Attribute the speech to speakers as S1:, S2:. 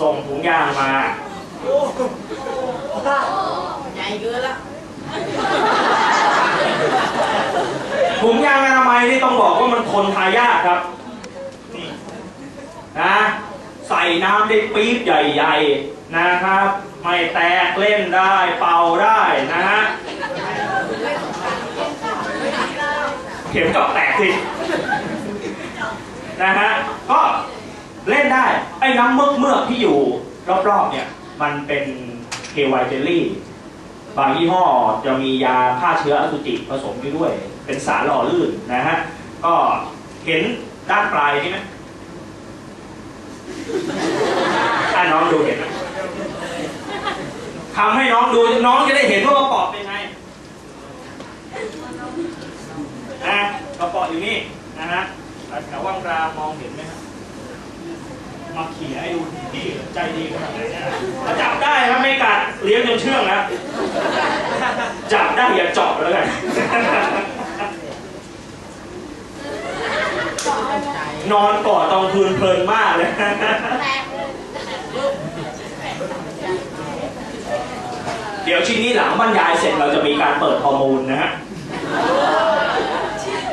S1: ส่งถุงยางมา
S2: ใหญ่เกินละ
S1: ถุงยางอนามัยนี่ต้องบอกว่ามันทนทายากครับนี่นะใส่น้ำได้ปี๊บใหญ่ๆนะครับ ไม่แตกเล่นได้เป่าได้นะฮะเข็มเจาะแตกสินะฮะ ก็เล่ไอ้น้ำเมือกเมือกที่อยู่รอบๆเนี่ย มันเป็นเควายเจลลี่ บางยี่ห้อจะมียาฆ่าเชื้ออสุจิผสมอยู่ด้วย เป็นสารหล่อลื่นนะฮะ ก็เห็นด้านปลายนี่ไหมถ้าน้องดูเห็นไหมทำให้น้องดูน้องจะได้เห็นว่ากระป๋องเป็นไงนะกระป๋องอยู่นี่นะฮะแถววังรามองเห็นไหมครับ มาเขี่ยให้ดูที่ใจดีขนาดไหนเนี่ยจับได้ครับไม่กัดเลี้ยงจนเชื่องแล้วจับได้อย่าเจาะแล้วกันนอนกอดตอนคืนเพลินมากเลยเดี๋ยวชิ้นนี้หลังบรรยายเสร็จเราจะมีการเปิดฮอร์โมนนะฮะ
S2: โอ้